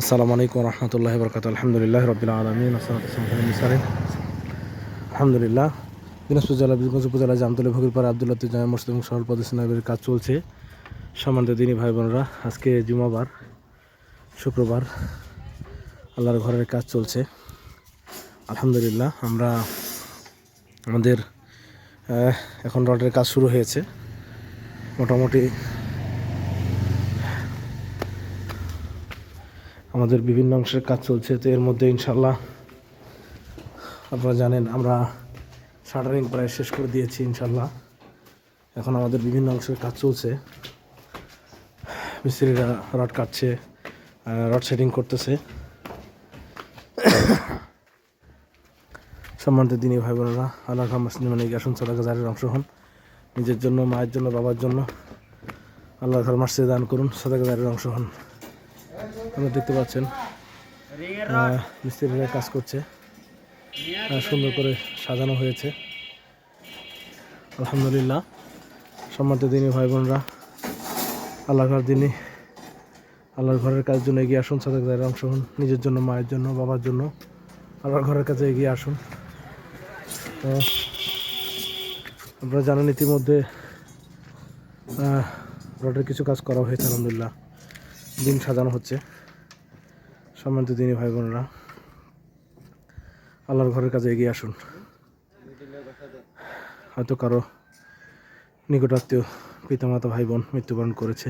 আসসালামু আলাইকুম রহমতুল্লাহ বরকাত আলহামদুলিল্লাহ রবিল আলমিন আলহামদুলিল্লাহ, দিনাজপুর জেলা, বীরগঞ্জ উপজেলা, জামতলী, ফকিরপাড়া, আবদুল্লাহ জামা মসজিদ এবং সহল প্রদর্শনের কাজ চলছে। সম্মানিত দিনী ভাই বোনরা, আজকে জুমাবার, শুক্রবার, আল্লাহর ঘরের কাজ চলছে। আলহামদুলিল্লাহ, আমরা আমাদের এখন রডের কাজ শুরু হয়েছে। মোটামুটি আমাদের বিভিন্ন অংশের কাজ চলছে, তো এর মধ্যে ইনশাল্লাহ আপনারা জানেন আমরা শাটারিং প্রায় শেষ করে দিয়েছি ইনশাল্লাহ এখন আমাদের বিভিন্ন অংশের কাজ চলছে। মিস্ত্রিরা রড কাটছে রড সেটিং করতেছে। সম্মানিত দিনী ভাই বোনেরা আল্লাহ মানে আসুন সদাকা জারের অংশ হন। নিজের জন্য, মায়ের জন্য, বাবার জন্য আল্লাহ মাসে দান করুন সদাকা জারের অংশ হন। আপনারা দেখতে পাচ্ছেন মিস্ত্রিরা কাজ করছে সুন্দর করে সাজানো হয়েছে। আলহামদুলিল্লাহ, সম্মানিত দিনী ভাই বোনরা আল্লাহ ঘর দিনই আল্লাহর ঘরের কাজের জন্য এগিয়ে আসুন সাদাকদারের অংশ হন নিজের জন্য, মায়ের জন্য, বাবার জন্য, আল্লাহর ঘরের কাছে এগিয়ে আসুন। তো, আপনারা জানেন ইতিমধ্যে রডের কিছু কাজ করা হয়েছে, আলহামদুলিল্লাহ, দিন সাজানো হচ্ছে। সম্মানিত দিনী ভাই বোনেরা, আল্লাহর ঘরের কাজে এগিয়ে আসুন। হয়তো কারও নিকটাত্মীয় পিতামাতা ভাই বোন মৃত্যুবরণ করেছে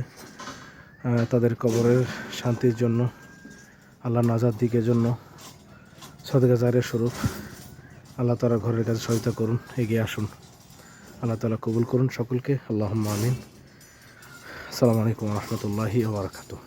তাদের কবরের শান্তির জন্য আল্লাহ নাজার দিকের জন্য সদকা জারের স্বরূপ আল্লাহ তালা ঘরের কাছে সহায়তা করুন, এগিয়ে আসুন। আল্লাহ তালা কবুল করুন সকলকে। আল্লাহ আমিন। আসসালামু আলাইকুম রহমতুল্লাহি ওবরাকাতুহ